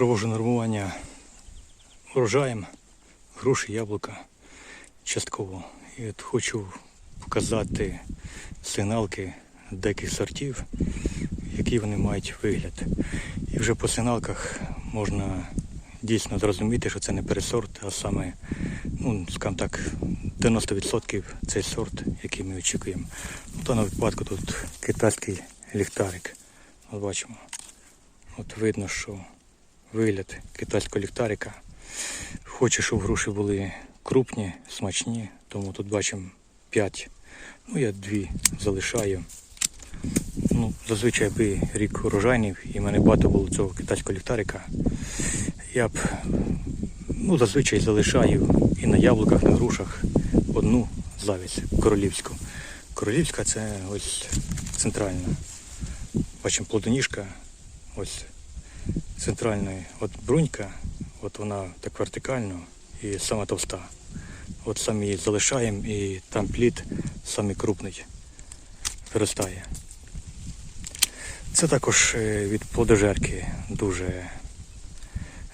провожу нормування урожаєм груші, яблука частково. І от хочу показати сигналки деяких сортів, які вони мають вигляд. І вже по сигналках можна дійсно зрозуміти, що це не пересорт, а саме, ну, скажімо так, 90% цей сорт, який ми очікуємо. В даному випадку тут китайський ліхтарик. От бачимо. От видно, що вигляд китайського ліхтарика. Хочу, щоб груші були крупні, смачні, тому тут бачимо 5. Ну, я дві залишаю. Ну, зазвичай би рік урожайний і в мене багато було цього китайського ліхтарика. Я б ну, зазвичай залишаю і на яблуках, на грушах одну завість королівську. Королівська це ось центральна. Бачимо плодоніжка, ось центральної. От брунька, от вона так вертикально і сама товста. От самі її залишаємо і там плід самий крупний виростає. Це також е, від плодожерки дуже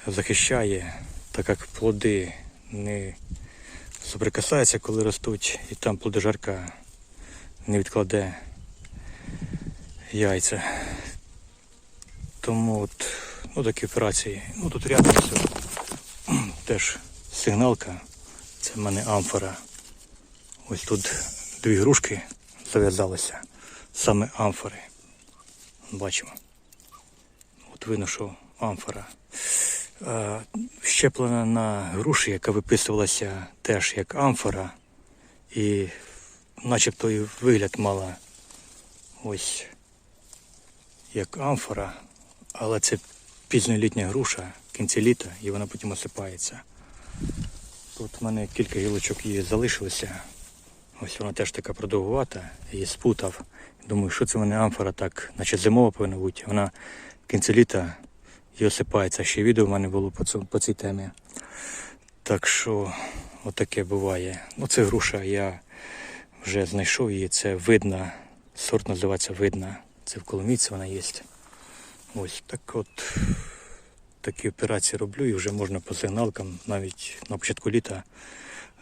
захищає, так як плоди не соприкасаються, коли ростуть, і там плодожерка не відкладе яйця. Тому от, ну, такі операції. Ну тут рядом все. Теж сигналка. Це в мене амфора. Ось тут дві грушки зав'язалися. Саме амфори. Бачимо. От видно, що амфора. Щеплена на груші, яка виписувалася теж як амфора. І начебто і вигляд мала ось як амфора, але це пізньолітня груша, в кінці літа, і вона потім осипається. Тут в мене кілька гілочок її залишилося. Ось вона теж така продовгувата, її спутав. Думаю, що це в мене амфора так, наче зимова повинна бути. Вона в кінці літа і осипається. Ще відео в мене було по, цьому, по цій темі. Так що отаке буває. Ну це груша, я вже знайшов її, це видна. Сорт називається видна. Це в Коломійці вона є. Ось так от такі операції роблю і вже можна по сигналкам навіть на початку літа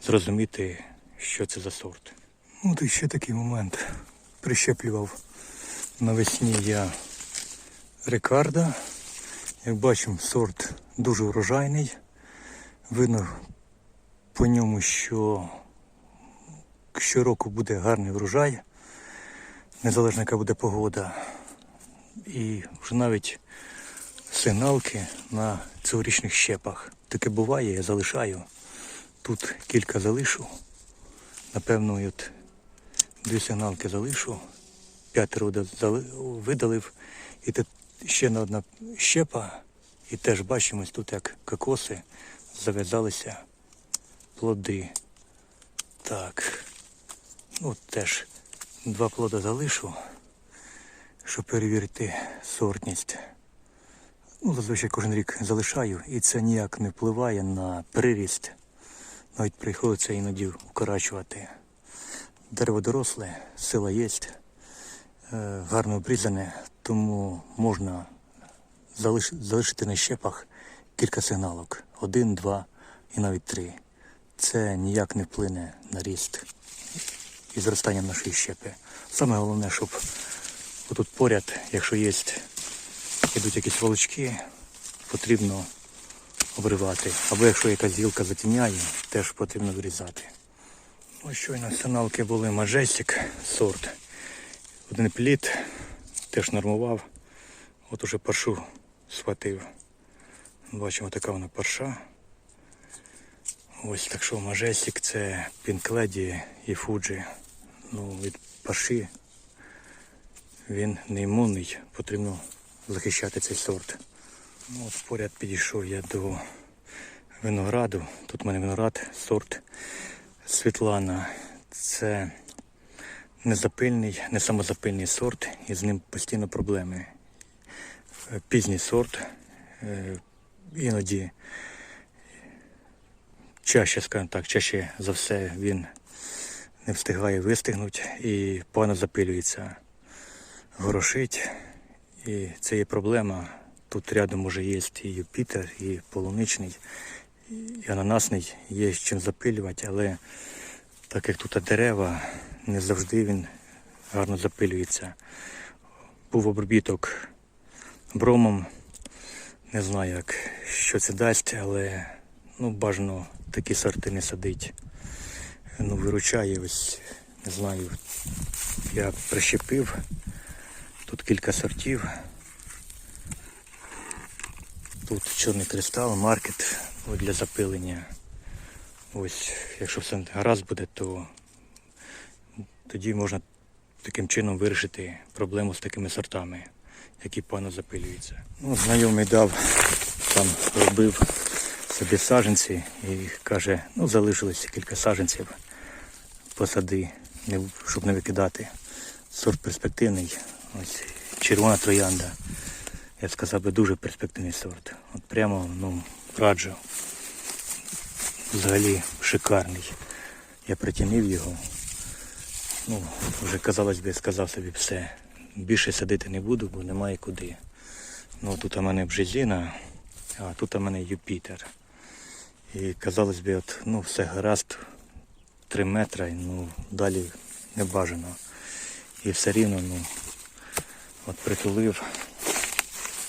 зрозуміти, що це за сорт. От і ще такий момент. Прищеплював навесні я Рикарда. Як бачимо, сорт дуже урожайний. Видно по ньому, що щороку буде гарний врожай, незалежно яка буде погода. І вже навіть сигналки на цьогорічних щепах. Таке буває, я залишаю. Тут кілька залишу. Напевно, от дві сигналки залишу. П'ятеро видалив. І тут ще на одна щепа. І теж бачимось тут як кокоси зав'язалися плоди. Так. Ну теж два плода залишу, щоб перевірити сортність. Ну, зазвичай кожен рік залишаю, і це ніяк не впливає на приріст. Навіть приходиться іноді вкорачувати. Дерево доросле, сила є, е, гарно обрізане, тому можна залишити на щепах кілька сигналок. Один, два і навіть три. Це ніяк не вплине на ріст і зростання нашої щепи. Саме головне, щоб отут поряд, якщо є йдуть якісь волочки, потрібно обривати. Або якщо якась гілка затіняє, теж потрібно вирізати. Ось щойно сигналки були Majestic сорт. Один плід теж нормував. От уже паршу схватив. Бачимо, така вона парша. Ось так що Majestic це Lady і Fuji. Ну, від парші він не імунний, потрібно захищати цей сорт. Ну, от поряд підійшов я до винограду. Тут у мене виноград, сорт Світлана. Це незапильний, не самозапильний сорт, і з ним постійно проблеми. Е, Пізній сорт, е, іноді чаще, скажімо так, чаще за все він не встигає вистигнути і погано запилюється, горошить. І це є проблема, тут рядом уже є і Юпітер, і полуничний, і ананасний, є з чим запилювати, але так як тут дерева, не завжди він гарно запилюється. Був обробіток бромом. Не знаю, як, що це дасть, але ну, бажано такі сорти не садить. Ну, виручає ось, не знаю, я прищепив. Тут кілька сортів. Тут чорний кристал, маркет для запилення. Ось, якщо все гаразд буде, то тоді можна таким чином вирішити проблему з такими сортами, які погано запилюються. Ну, знайомий дав, там робив собі саженці і каже, ну залишилось кілька саженців, посади, щоб не викидати. Сорт перспективний. Ось червона троянда. Я б сказав би дуже перспективний сорт. От прямо ну, раджу. Взагалі шикарний. Я притягнив його. Ну, вже казалось би, сказав собі все. Більше садити не буду, бо немає куди. Ну тут у мене бжезіна, а тут у мене Юпітер. І казалось би, от, ну, все гаразд, 3 метри, ну далі не бажано. І все рівно, ну, от притулив.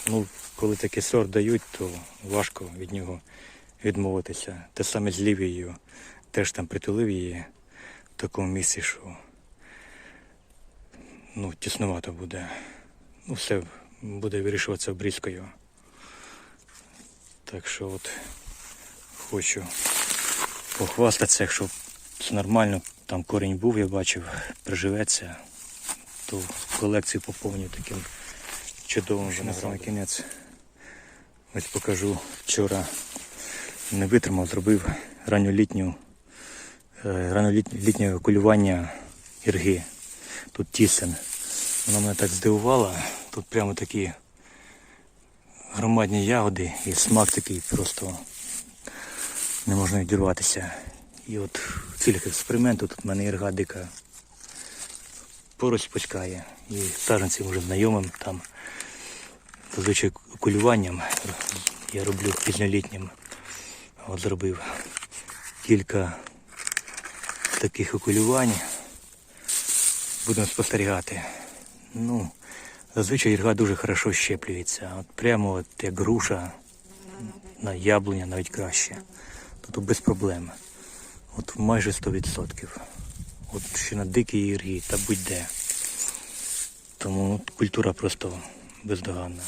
Ну, коли такий сорт дають, то важко від нього відмовитися. Те саме з лівією. Теж там притулив її в такому місці, що ну, тіснувато буде. Ну, все буде вирішуватися обрізкою. Так що от хочу похвастатися, якщо це нормально, там корінь був, я бачив, приживеться, то колекцію поповню таким чудовим виноградом. На кінець ось покажу вчора не витримав, зробив ранньолітню, е, ранньолітнє окулювання ірги. Тут тісен. Вона мене так здивувала. Тут прямо такі громадні ягоди і смак такий просто не можна відірватися. І от в цілях експерименту тут в мене ірга дика поруч пускає. І саджанцям вже знайомим там зазвичай окулюванням я роблю пізньолітнім. От зробив кілька таких окулювань. Будемо спостерігати. Ну, зазвичай ірга дуже хорошо щеплюється. От прямо от як груша на яблуня навіть краще. Тут без проблем. От майже 100%. От ще на дикій іргі та будь-де. Тому культура просто бездоганна.